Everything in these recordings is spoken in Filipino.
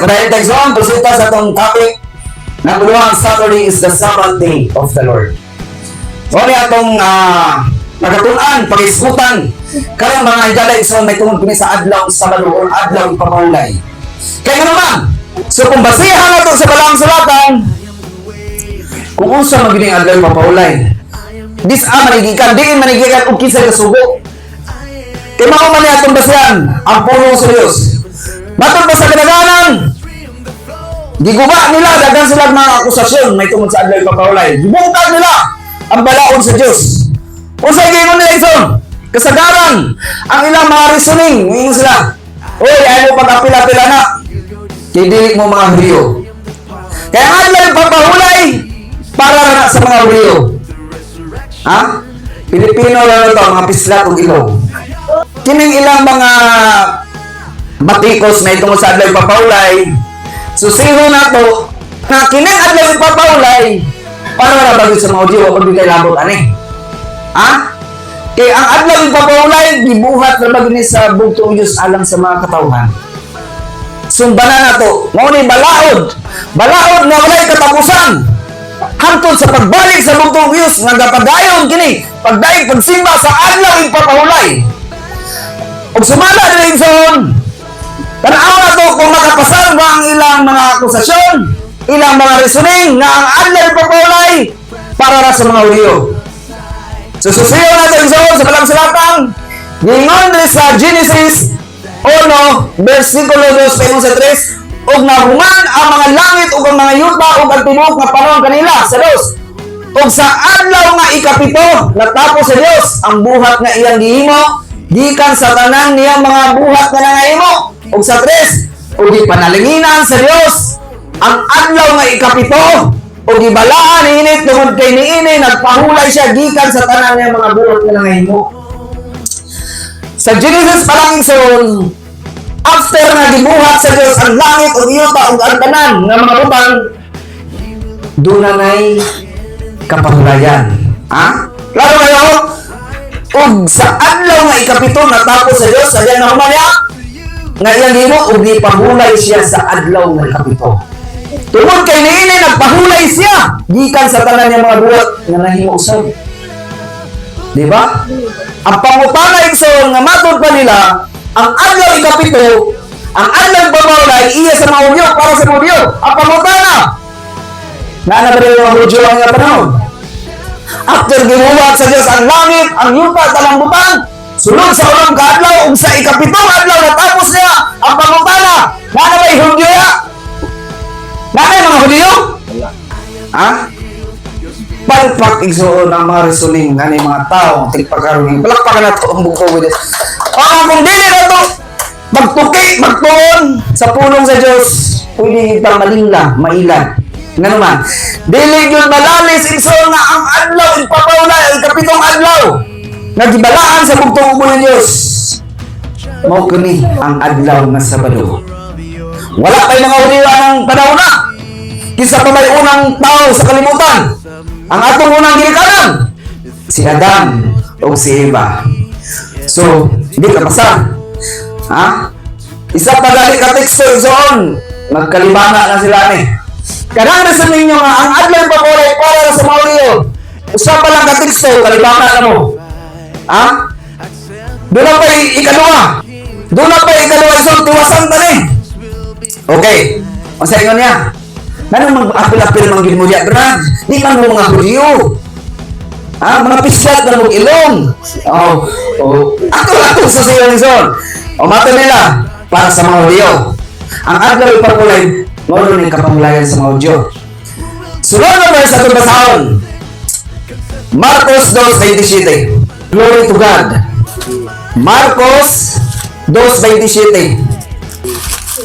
dahil tagsoon, presenta sa itong topic na ang Saturday is the Sabbath day of the Lord. O niya itong uh, nagatunan, pag-iskutan, kaya mga idala isong may tungkol kini sa adlaw sa o adlaw ipapahulay. Kaya naman, so kung basihan na sa balang sulatan, kung unsa magiling adlaw ipapahulay, dis a manigikan, diin manigikan o kinsa kasugo. Kaya mao man itong basihan, ang pulong sa Diyos. Matod pa sa kinaganan, Giguba nila, dagan sila mga akusasyon may tungkol sa adlaw ipapahulay. Gibungkag nila ang balaod sa Diyos. Kung sa gingon nila ito, kasagaran, ang ilang mga reasoning, ngayon sila, Uy, ayaw mo pag-apila-pila na. Kaya dili mo mga Hudyo. Kaya ang adlaw ipapahulay, para na sa mga Hudyo. Ha? Pilipino lang ito, mga pislat o ilaw. Kining ilang mga batikos na itong sa adlaw ipapahulay, susiho na to, na kining adlaw ipapahulay, para na bagay sa mga Hudyo, pag di kayo labot, ani? Ha? Kaya ang adlaw ipapahulay, gibuhat na bagay ni sa bugtong Diyos alang sa mga katawhan. Sumbana na to, mo ni balaod, balaod nga walay katapusan. Hantod sa pagbalik sa bugtong Diyos nga gapadayon kini, pagdaig pagsimba sa adlaw ipapahulay. Og sumala din son, Tanaw na to kung makapasar ba ang ilang mga akusasyon, ilang mga reasoning nga ang adlaw ipapahulay para na sa mga Hudyo. So na ito yung sa palang silatang, gingon sa Genesis 1, versikulo 2, paingon sa 3, ug nahungan ang mga langit ug ang mga yuta ug ang tibuok nga panahon kanila sa Dios. Ug sa adlaw nga ikapito, natapos sa Dios ang buhat nga iyang gihimo, gikan sa tanan niya mga buhat nga nangahimo. Ug sa 3, ug gipanalinginan sa Dios ang adlaw nga ikapito, ug gibalaan init tungod kay niini nagpahulay siya gikan sa tanan niya mga buhat nga nangahimo. Sa Genesis pa son, after nga gibuhat sa Dios ang langit ug yuta ug ang tanan nga mga butang, doon na na'y kapahulayan. Ha? Klaro kayo? Ug sa adlaw nga ikapito natapos sa Dios sa diyan na humaya, nga iyang himo ug gipahulay siya sa adlaw nga ikapito. Tungod kay niini nagpahulay siya gikan sa tanan niya mga buhat nga nahimo usab. Di ba? Ang pangutana igsoon nga matod pa nila, ang adlaw ikapito, ang adlaw pamawlay iya sa mga Hudyo para sa mga. Ang pangutana, na na ba rin yung mga Hudyo ang panahon? After ginuwat sa Diyos ang langit, ang yuta, talang butang, sunod sa ulang kaadlaw, ug sa ikapitong adlaw natapos niya ang pangutana, na na ba yung Hudyo ya? Na na yung mga Hudyo? Ha? palpak igsuon ang mga reasoning nga mga tao ang tigpakaroon palakpakan na to ang buko with it oh kung dili na to magtuki magtuon sa pulong sa Diyos pwede kita malingla mailan nga naman dili yun malalis igsuon nga ang adlaw ipapawala nagibalaan sa bugtong ng Diyos. Mo kini ang adlaw nga Sabado. Wala kay mga uliwa ng panahon na. Kisa pa may unang tao sa kalimutan. Ang atong unang ginikanan si Adam o si Eva. So hindi ka basa ha? Isa pa gali ka teksto zon magkalibana na sila ni. Kanang nasa ninyo nga ang adlaw pakulay para sa mga uliyo usa pa lang ka teksto kalibana na mo ha doon na pa i- ikaduha doon na pa ikaduha isang tiwasan ta ni okay ang sa ingon niya Nanong mag-apil-apil mga ginmulya, Brad? Di man mo mga Hudyo. Ah, mga pislat na mong ilong. Oh, oh. Ako ako sa siya ni Son. O mata nila para sa mga Hudyo. Ang adlaw ipakulay, mo ni kapanglayan sa mga Hudyo. Sunod na verse sa basahon. Marcos 2.27 Glory to God. Marcos 2.27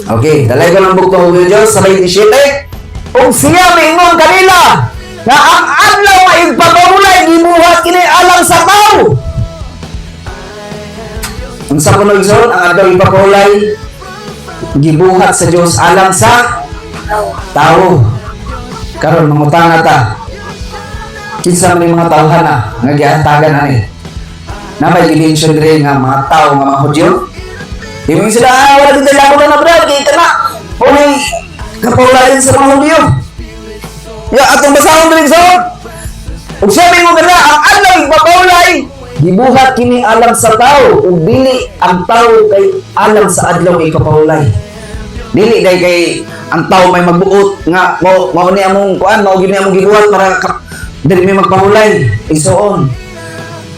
Okay, dalay ko ng bugtong ng Diyos sa 27 kung siya mingon kanila na ang adlaw nga ipapahulay gibuhat kini alang sa tao. Ang sa kunog zon, ang adlaw ipapahulay gibuhat sa Dios alang sa tao. Karon mangutana ta. Kinsa yung mga tawhan na nga giantagan ani. Na may gimension dire nga mga tao nga mga Hudyo. Yung sila, ah, wala din tayo na brad, kaya na. Kung kapawlayan sa mga Hudyo. Ya atong basahon diri sa Ug sabi mo kada ang adlaw ipapawlay gibuhat kini alam sa tao ug dili ang tao kay alam sa adlaw ikapawlay. Dili day kay ang tao may magbuot nga mo mao ni among kuan mao gini among gibuhat para dili may magpahulay. Isoon.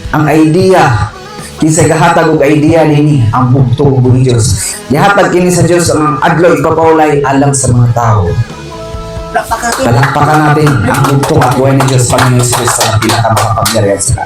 Ang idea kinsa gahatag og idea nini ang bugtong ug Dios. Gihatag kini sa Dios ang adlaw ikapawlay alam sa mga tao. Palakpakan natin ang bugtong at buhay ni Diyos Panginoon Jesus Cristo na pinakamakapagyarihan sa